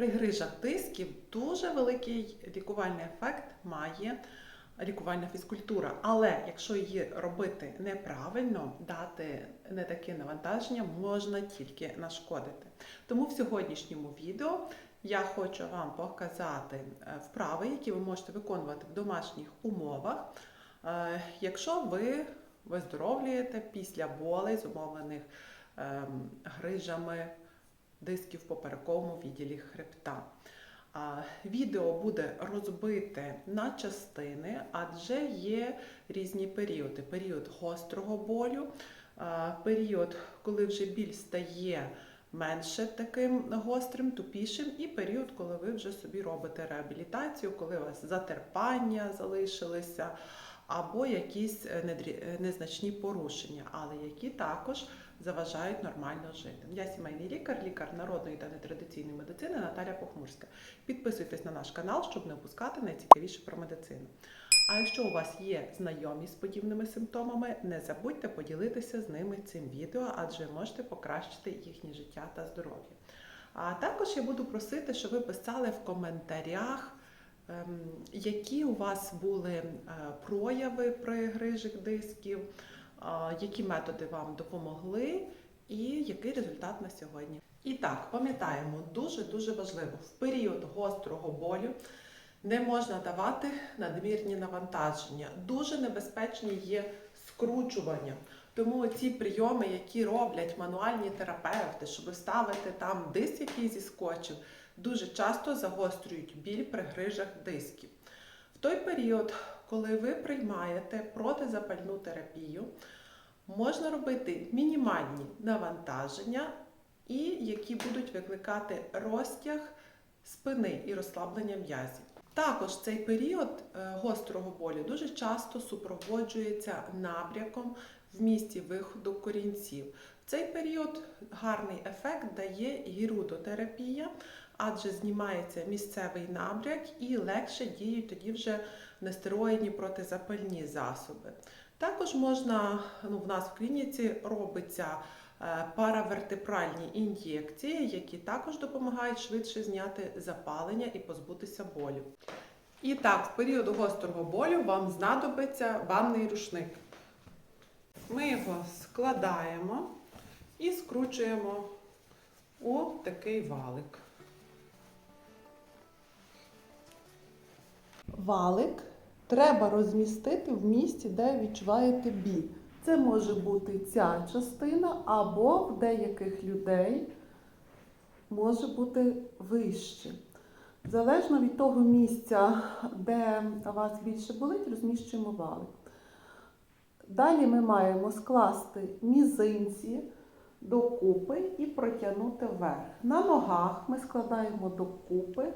При грижах дисків дуже великий лікувальний ефект має лікувальна фізкультура. Але якщо її робити неправильно, дати не таке навантаження, можна тільки нашкодити. Тому в сьогоднішньому відео я хочу вам показати е, вправи, які ви можете виконувати в домашніх умовах, е, якщо ви виздоровлюєте після болей, зумовлених ем, грижами дисків в поперековому відділі хребта. Відео буде розбите на частини, адже є різні періоди: період гострого болю, період, коли вже біль стає менше таким гострим, тупішим, і період, коли ви вже собі робите реабілітацію, коли у вас затерпання залишилися, або якісь е, е, незначні порушення, але які також заважають нормально жити. Я сімейний лікар, лікар народної та нетрадиційної медицини Наталя Похмурська. Підписуйтесь на наш канал, щоб не опускати найцікавіше про медицину. А якщо у вас є знайомі з подібними симптомами, не забудьте поділитися з ними цим відео, адже можете покращити їхнє життя та здоров'я. А також я буду просити, щоб ви писали в коментарях, ем, які у вас були е, прояви при грижих дисків, які методи вам допомогли і який результат на сьогодні. І так, пам'ятаємо, дуже-дуже важливо, в період гострого болю не можна давати надмірні навантаження. Дуже небезпечні є скручування. Тому ці прийоми, які роблять мануальні терапевти, щоб ставити там диск, який зіскочив, дуже часто загострюють біль при грижах дисків. В той період, коли ви приймаєте протизапальну терапію, можна робити мінімальні навантаження, і які будуть викликати розтяг спини і розслаблення м'язів. Також цей період е, гострого болю дуже часто супроводжується набряком в місці виходу корінців. В цей період гарний ефект дає гірудотерапія, адже знімається місцевий набряк і легше діють тоді вже нестероїдні протизапальні засоби. Також можна, ну, в нас в клініці робиться е, паравертебральні ін'єкції, які також допомагають швидше зняти запалення і позбутися болю. І так, в період гострого болю вам знадобиться банний рушник. Ми його складаємо і скручуємо у такий валик. Валик треба розмістити в місці, де відчуваєте біль. Це може бути ця частина, або в деяких людей може бути вище. Залежно від того місця, де вас більше болить, розміщуємо валик. Далі ми маємо скласти мізинці докупи і протягнути вверх. На ногах ми складаємо докупи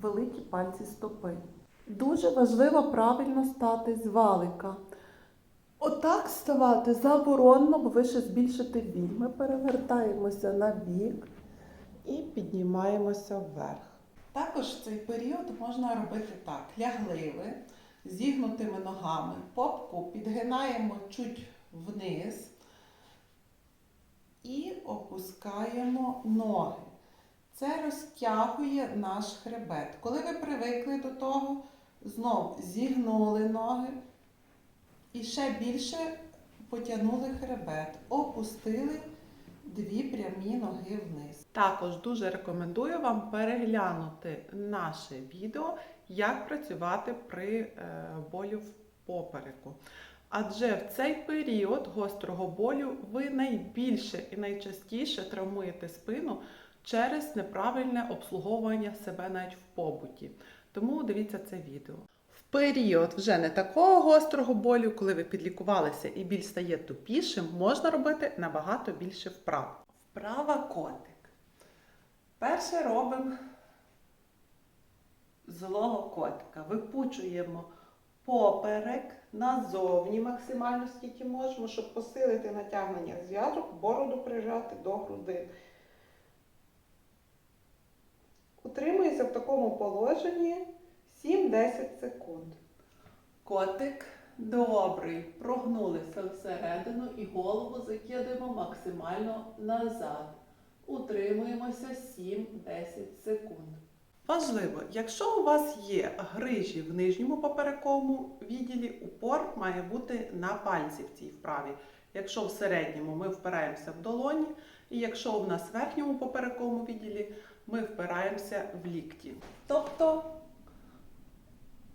великі пальці стопи. Дуже важливо правильно стати з валика. Отак ставати заборонено, бо ви ще збільшите біль. Ми перевертаємося на бік і піднімаємося вверх. Також в цей період можна робити так: лягли ви зігнутими ногами, попку підгинаємо чуть вниз і опускаємо ноги. Це розтягує наш хребет. Коли ви привикли до того, знов зігнули ноги і ще більше потягнули хребет, опустили дві прямі ноги вниз. Також дуже рекомендую вам переглянути наше відео, як працювати при е, болю в попереку. Адже в цей період гострого болю ви найбільше і найчастіше травмуєте спину через неправильне обслуговування себе навіть в побуті. Тому дивіться це відео. В період вже не такого гострого болю, коли ви підлікувалися і біль стає тупішим, можна робити набагато більше вправ. Вправа котик. Перше робимо злого котика. Випучуємо поперек назовні максимально скільки можемо, щоб посилити натягнення зв'язок, бороду прижати до груди. Утримується в такому положенні 7-10 секунд. Котик добрий. Прогнулися всередину і голову закидуємо максимально назад. Утримуємося 7-10 секунд. Важливо, якщо у вас є грижі в нижньому поперековому відділі, упор має бути на пальці в цій вправі. Якщо в середньому ми впираємося в долоні, і якщо в нас в верхньому поперековому відділі ми впираємося в лікті. Тобто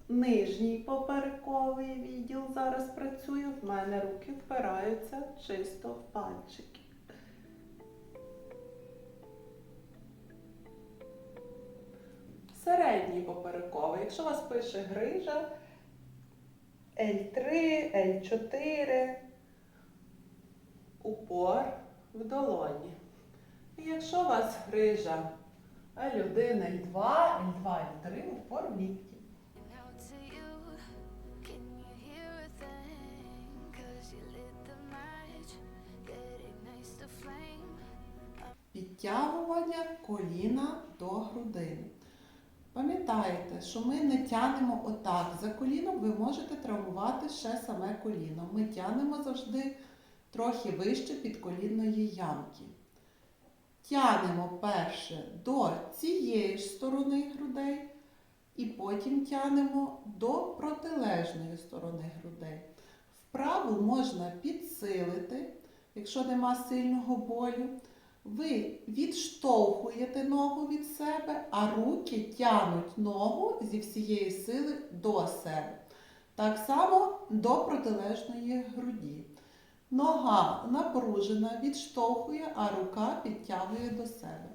нижній поперековий відділ зараз працює, в мене руки впираються чисто в пальчики. Середній поперековий. Якщо вас пише грижа L3, L4, упор в долоні. І якщо у вас грижа L1, L2, L2, L3, упор в лікті. Out to you, can you hear a thing? Cause you lit the match that ignites the flame. Підтягування коліна до грудини. Пам'ятаєте, що ми не тянемо отак. За коліном ви можете травмувати ще саме коліно. Ми тянемо завжди трохи вище під колінної ямки. Тянемо перше до цієї ж сторони грудей, і потім тянемо до протилежної сторони грудей. Вправу можна підсилити, якщо нема сильного болю. Ви відштовхуєте ногу від себе, а руки тянуть ногу зі всієї сили до себе. Так само до протилежної груді. Нога напружена, відштовхує, а рука підтягує до себе.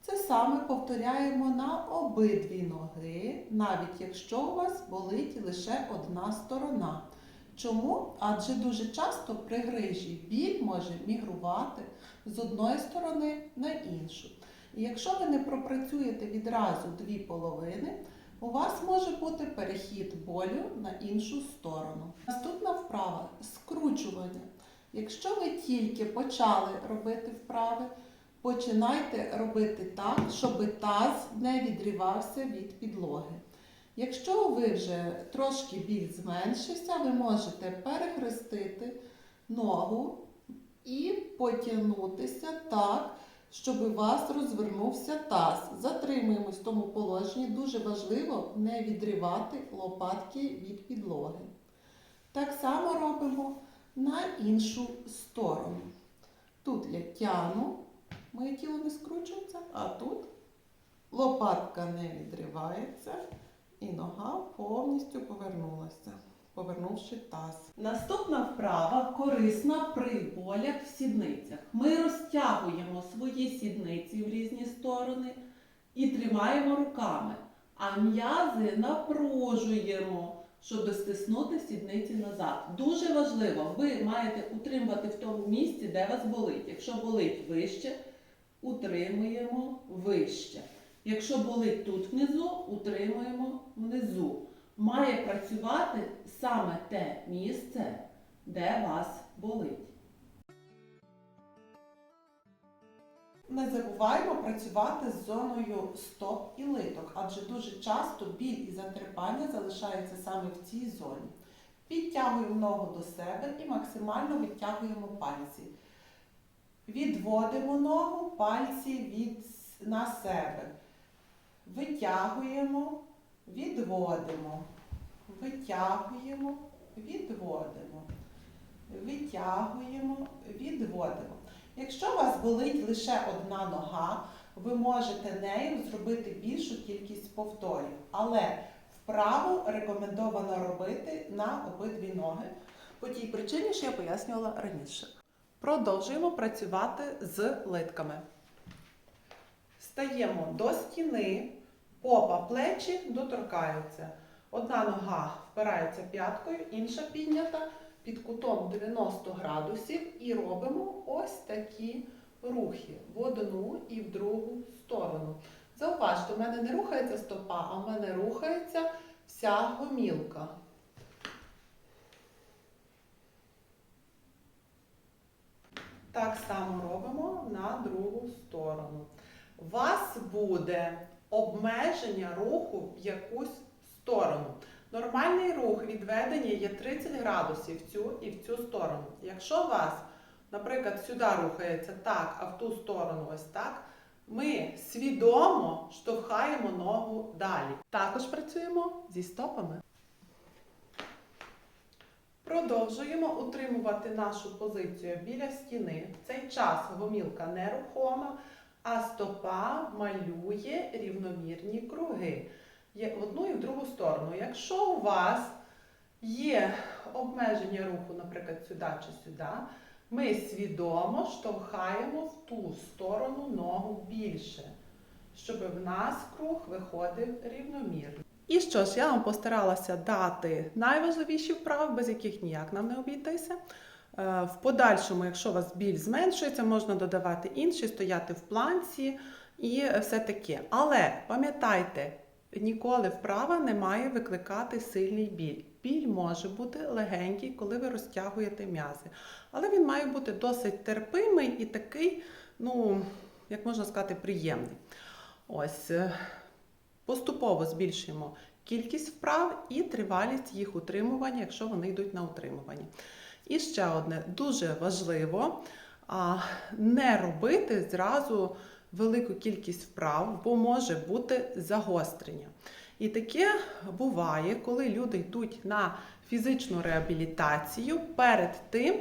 Це саме повторяємо на обидві ноги, навіть якщо у вас болить лише одна сторона. Чому? Адже дуже часто при грижі біль може мігрувати з одної сторони на іншу. І якщо ви не пропрацюєте відразу дві половини, у вас може бути перехід болю на іншу сторону. Наступна вправа скручування. Якщо ви тільки почали робити вправи, починайте робити так, щоб таз не відривався від підлоги. Якщо ви вже трошки біль зменшився, ви можете перехрестити ногу і потягнутися так, щоб у вас розвернувся таз. Затримуємось в тому положенні. Дуже важливо не відривати лопатки від підлоги. Так само робимо на іншу сторону. Тут я тяну, моє тіло не скручується, а тут лопатка не відривається. І нога повністю повернулася, повернувши таз. Наступна вправа корисна при болях в сідницях. Ми розтягуємо свої сідниці в різні сторони і тримаємо руками, а м'язи напружуємо, щоб стиснути сідниці назад. Дуже важливо, ви маєте утримувати в тому місці, де вас болить. Якщо болить вище, утримуємо вище. Якщо болить тут внизу, утримуємо внизу. Має працювати саме те місце, де вас болить. Не забуваємо працювати з зоною стоп і литок, адже дуже часто біль і затерпання залишаються саме в цій зоні. Підтягуємо ногу до себе і максимально відтягуємо пальці. Відводимо ногу, пальці від на себе. Витягуємо, відводимо, витягуємо, відводимо, витягуємо, відводимо. Якщо у вас болить лише одна нога, ви можете нею зробити більшу кількість повторів. Але вправу рекомендовано робити на обидві ноги по тій причині, що я пояснювала раніше. Продовжуємо працювати з литками. Стаємо до стіни, попа плечі доторкаються. Одна нога впирається п'яткою, інша піднята під кутом 90 градусів і робимо ось такі рухи в одну і в другу сторону. Зауважте, у мене не рухається стопа, а в мене рухається вся гомілка. Так само робимо на другу сторону. У вас буде обмеження руху в якусь сторону. Нормальний рух відведення є 30 градусів в цю і в цю сторону. Якщо у вас наприклад, сюди рухається так, а в ту сторону ось так, ми свідомо штовхаємо ногу далі. Також працюємо зі стопами. Продовжуємо утримувати нашу позицію біля стіни. В цей час гомілка нерухома, а стопа малює рівномірні круги. Є в одну і в другу сторону. Якщо у вас є обмеження руху, наприклад, сюди чи сюди, ми свідомо штовхаємо в ту сторону ногу більше, щоб в нас круг виходив рівномірно. І що ж, я вам постаралася дати найважливіші вправи, без яких ніяк нам не обійтися. Е, В подальшому, якщо у вас біль зменшується, можна додавати інші, стояти в планці і все таке. Але пам'ятайте, ніколи вправа не має викликати сильний біль. Біль може бути легенький, коли ви розтягуєте м'язи. Але він має бути досить терпимий і такий, ну, як можна сказати, приємний. Ось. е, Поступово збільшуємо кількість вправ і тривалість їх утримування, якщо вони йдуть на утримуванні. І ще одне дуже важливо не робити зразу велику кількість вправ, бо може бути загострення. І таке буває, коли люди йдуть на фізичну реабілітацію перед тим,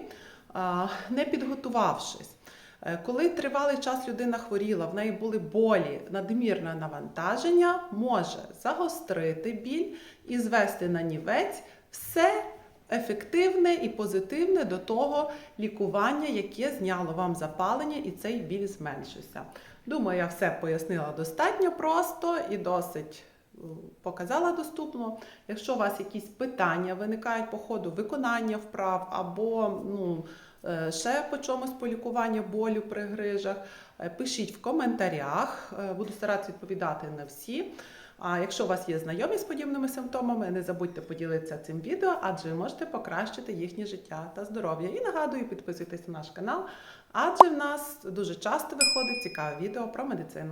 не підготувавшись. Е, Коли тривалий час людина хворіла, в неї були болі, надмірне навантаження, може загострити біль і звести на нівець все ефективне і позитивне до того лікування, яке зняло вам запалення, і цей біль зменшився. Думаю, я все пояснила достатньо просто і досить показала доступно. Якщо у вас якісь питання виникають по ходу виконання вправ або ну, е, ще по чомусь по лікуванню болю при грижах, е, пишіть в коментарях, Е, буду старатися відповідати на всі. А якщо у вас є знайомі з подібними симптомами, не забудьте поділитися цим відео, адже ви можете покращити їхнє життя та здоров'я. І нагадую, підписуйтесь на наш канал, адже в нас дуже часто виходить цікаве відео про медицину.